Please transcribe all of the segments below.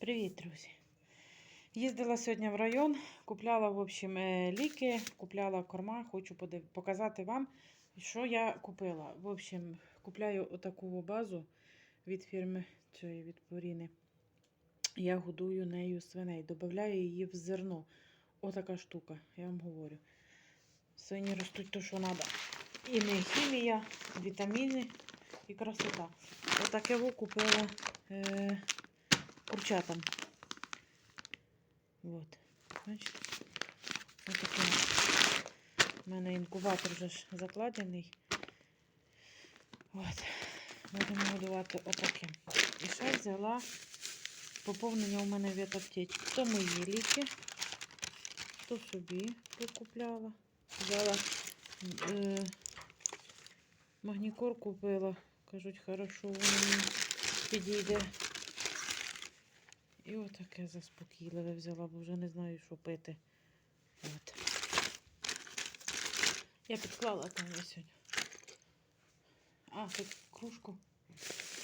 Привіт, друзі! Їздила сьогодні в район, купляла, в общем, е, ліки, купляла корма. Хочу показати вам, що я купила. В общем, купляю отаку базу від фірми цієї від Поріни. Я годую нею свиней, додаю її в зерно. Отака штука, я вам говорю. Свині ростуть то, що треба. І не хімія, вітаміни і красота. Отаке купила. Е- курчатам. Вот. Бачите? Ось такий. У мене інкубатор вже ж закладений. От. Будемо годувати отаким. І ще взяла поповнення у мене від аптечки. То мої ліки, то собі прикупляла. Взяла е, магнікор купила. Кажуть, хорошо, воно підійде. І отаке заспокійливе взяла, бо вже не знаю, що пити. От. Я підклала там я сьогодні. А, тут кружку.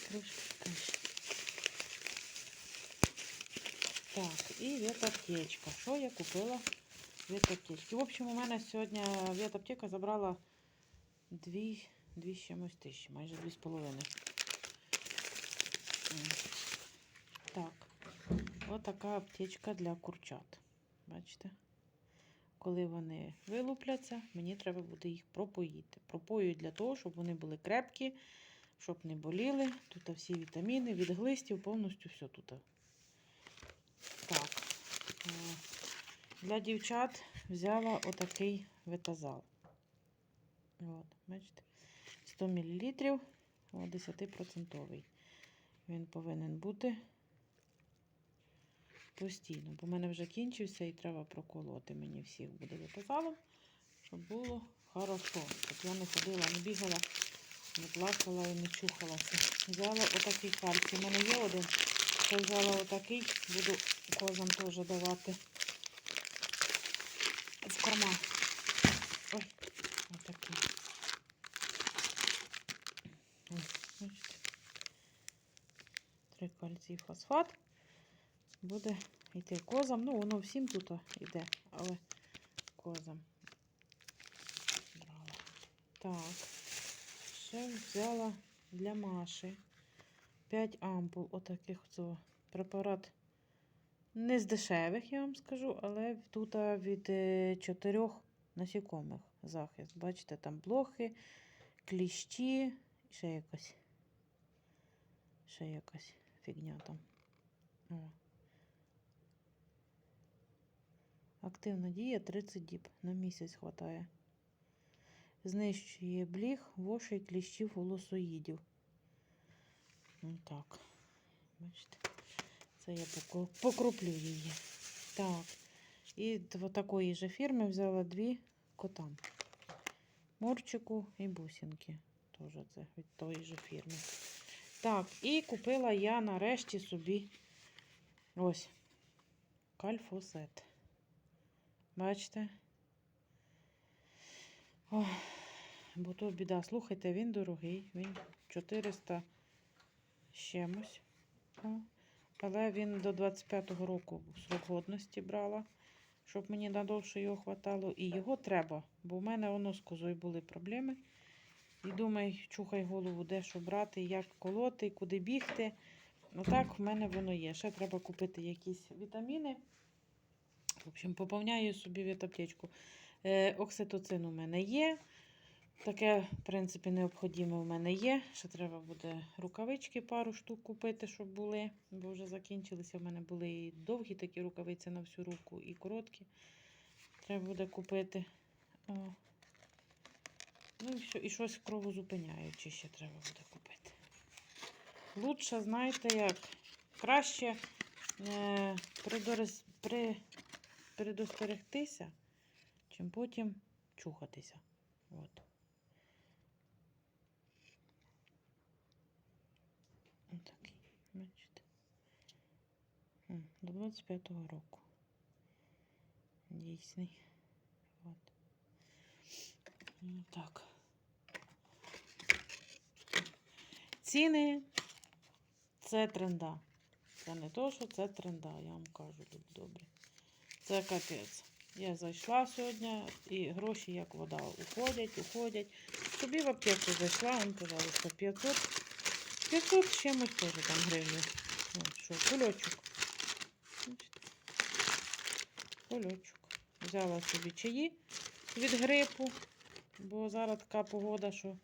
Кружку. Так, і ветаптечка. Що я купила від аптечки? В общем, у мене сьогодні ветаптека забрала дві, дві з чимось тисячі, майже дві з половиною. Так. Отака аптечка для курчат. Бачите? Коли вони вилупляться, мені треба буде їх пропоїти. Пропою для того, щоб вони були крепкі, щоб не боліли. Тут всі вітаміни, від глистів, повністю все тут. Так. е, Для дівчат взяла отакий ветазал. От, бачите? 100 мл, 10%. Він повинен бути постійно, бо в мене вже кінчився і треба проколоти мені всіх буде виписалом, щоб було хорошо. Щоб я не ходила, не бігала, не плакала і не чухалася. Взяла отакий кальцій. У мене є один. Ще взяла отакий, буду козам теж давати в корма. Ой, отакий. Ось, бачите. Три кальцій фосфат буде йти козам. Ну, воно всім тут йде, але козам. Брала. Так, ще взяла для Маші 5 ампул отаких цього препарат. Не з дешевих, я вам скажу, але тут від е, чотирьох насікомих захист. Бачите, там блохи, кліщі, ще якась. Ще якась фігня там. Активна дія 30 діб. На місяць хватає. Знищує бліг, вошей, кліщів, волосоїдів. Так. Бачите? Це я покроплю її. Так. І такої же фірми взяла дві котам. Морчику і бусинки. Теж це від тої же фірми. Так, і купила я нарешті собі ось кальфосет. Бачите? Ох, бо то біда. Слухайте, він дорогий, він 400 з чимось. О, Але він до 25-го року срок годності брала, щоб мені надовше його хватало. І його треба, бо в мене воно з козою були проблеми. І думай, чухай голову, де що брати, як колоти, куди бігти. Ну так, в мене воно є. Ще треба купити якісь вітаміни. В общем, поповняю собі від аптечку. Е, окситоцин у мене є. Таке, в принципі, необхідне у мене є. Ще треба буде рукавички пару штук купити, щоб були, бо вже закінчилися. У мене були і довгі такі рукавиці на всю руку, і короткі. Треба буде купити. О. Ну і, все, і щось кровозупиняюче ще треба буде купити. Лучше, знаєте, як краще е, придорис, при, предостерегтися, чим потім чухатися. От. Отакий, бачите. До 25-го року. Дійсний. От. Так. Ціни це тренда. Це не то, що це тренда, я вам кажу, люди добрі. Це капець. Я зайшла сьогодні і гроші як вода уходять, уходять. Собі в аптеку зайшла, он, пожалуйста, 500. 500 з чимось теж там гривень. От що, кульочок. Кульочок. Взяла собі чаї від грипу, бо зараз така погода, що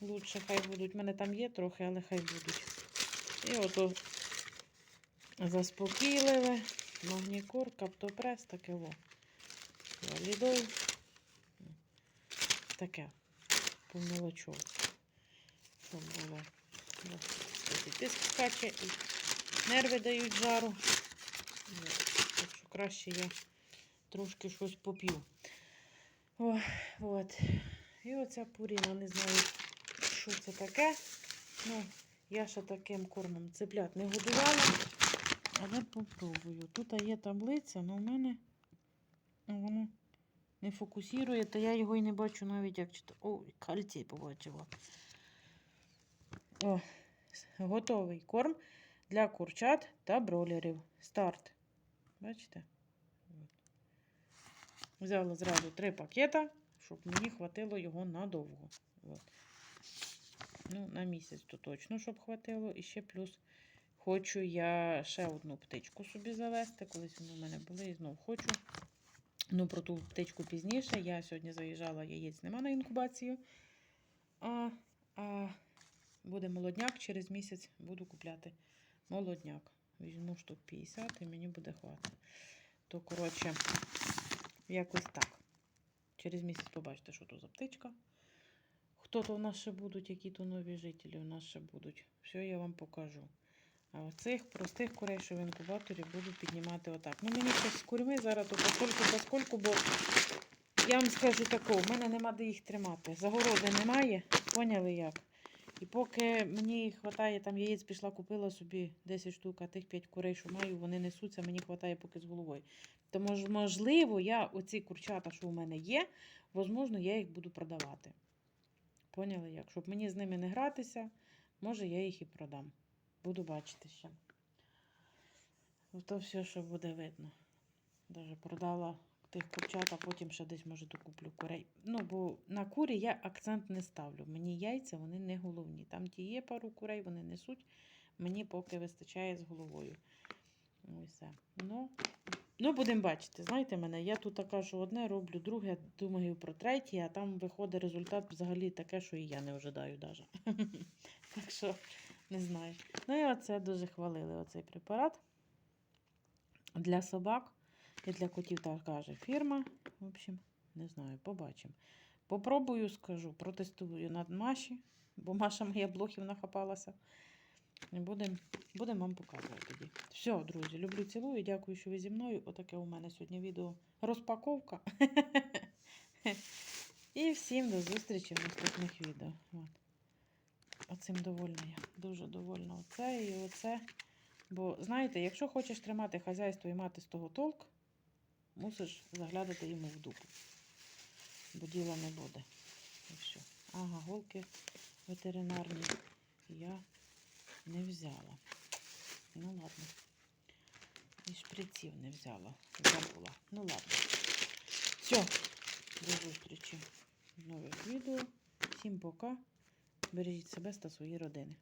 лучше хай будуть. У мене там є трохи, але хай будуть. І ото заспокійливе, магнікур, каптопрес, таке во. Валідол. Таке. Помолочов. Щоб було. Тиск скаче, і нерви дають жару. Так що краще я трошки щось поп'ю. О, от. І оця пуріна, не знаю, що це таке. Ну, я ще таким кормом цеплят не годувала. Але попробую. Тут є таблиця, але в мене воно не фокусує, то я його і не бачу навіть як читати. О, кальцій побачила. О, готовий корм для курчат та бролерів. Старт. Бачите? Взяла зразу три пакета, щоб мені хватило його надовго. От. Ну, на місяць то точно, щоб хватило. І ще плюс хочу я ще одну птичку собі завести. Колись вони в мене були і знов хочу. Ну, про ту птичку пізніше. Я сьогодні заїжджала, яєць нема на інкубацію. А, а буде молодняк, через місяць буду купляти молодняк. Візьму штук 50 і мені буде хватити. То, коротше, якось так. Через місяць побачите, що то за птичка. Хто то в нас ще будуть, які то нові жителі у нас ще будуть. Все я вам покажу. А оцих простих курей, що в інкубаторі, буду піднімати отак. Ну, мені щось з курми зараз постольку поскольку, бо я вам скажу такого, в мене нема де їх тримати. Загороди немає, поняли як? І поки мені вистачає, там яєць пішла, купила собі 10 штук, а тих 5 курей, що маю, вони несуться, мені вистачає поки з головою. Тому можливо, я оці курчата, що у мене є, можливо, я їх буду продавати. Поняли як? Щоб мені з ними не гратися, може я їх і продам. Буду бачити ще. Ото все, що буде видно. Даже продала тих курчат, а потім ще десь, може, докуплю курей. Ну, бо на курі я акцент не ставлю. Мені яйця вони не головні. Там ті є пару курей, вони несуть. Мені поки вистачає з головою. Ось все. Ну, ну будемо бачити. Знаєте мене, я тут така, що одне роблю, друге думаю про третє, а там виходить результат взагалі таке, що і я не ожидаю навіть. Так що, не знаю. Ну і оце дуже хвалили оцей препарат. Для собак і для котів так каже фірма. В общем, не знаю, побачимо. Попробую, скажу, протестую над Маші, бо Маша моя блохів нахапалася. Будемо будем вам показувати тоді. Все, друзі, люблю, цілую. Дякую, що ви зі мною. Отаке у мене сьогодні відео розпаковка. І всім до зустрічі в наступних відео. От. Оцим довольна я. Дуже довольна оце і оце. Бо, знаєте, якщо хочеш тримати хазяйство і мати з того толк, мусиш заглядати йому в дупу. Бо діла не буде. І все. Ага, голки ветеринарні я не взяла. Ну ладно. І шприців не взяла. Забула. Ну ладно. Все. До зустрічі в нових відео. Всім пока. Бережіть себе та свої родини.